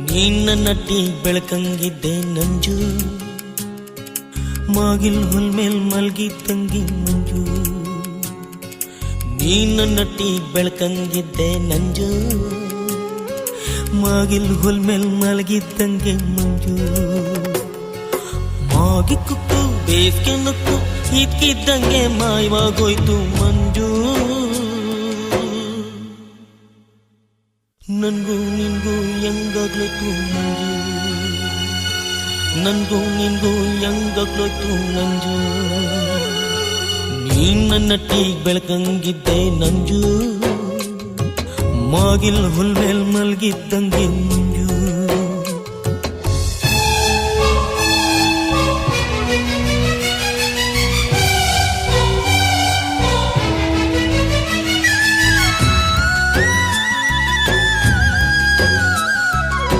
ನಿನ್ನ ನಟ್ಟಿ ಬೆಳಕಂಗಿದ್ದೆ ನಂಜು. ಮಾಗಿಲ್ ಹುಲ್ ಮೇಲ್ ತಂಗಿ ಮಂಜು. ನೀನ್ನ ನಟ್ಟಿ ಬೆಳಕಂಗಿದ್ದೆ ನಂಜು. ಮಾಗಿಲ್ ಹುಲ್ ಮೇಲ್ ಮಲಗಿದ್ದಂಗೆ ಮಂಜು. ಮಾಗಿ ಕುಕ್ಕು, ಬೇಸ್ಗೆ ನುಕ್ಕು ಇದ್ಕಿದ್ದಂಗೆ ಮಾಯವಾಗೋಯ್ತು ಮಂಜು. ನನ್ಗೂ ನಿನ್ಗೂ ಹೆಂಗಾಗ್ಲೋಯ್ತು ಮಂಜು ನನ್ಗೂ ನಿನ್ಗೂ ಹೆಂಗಾಗ್ಲೋಯ್ತು ನಂಜು ನೀ ನನ್ನ ಟೀ ಬೆಳಕಂಗಿದ್ದೆ ನಂಜು. ಮಾಗಿಲ್ ಹುಲ್ ಮೇಲ್ ಮಲ್ಗಿದ್ದಂಗೆ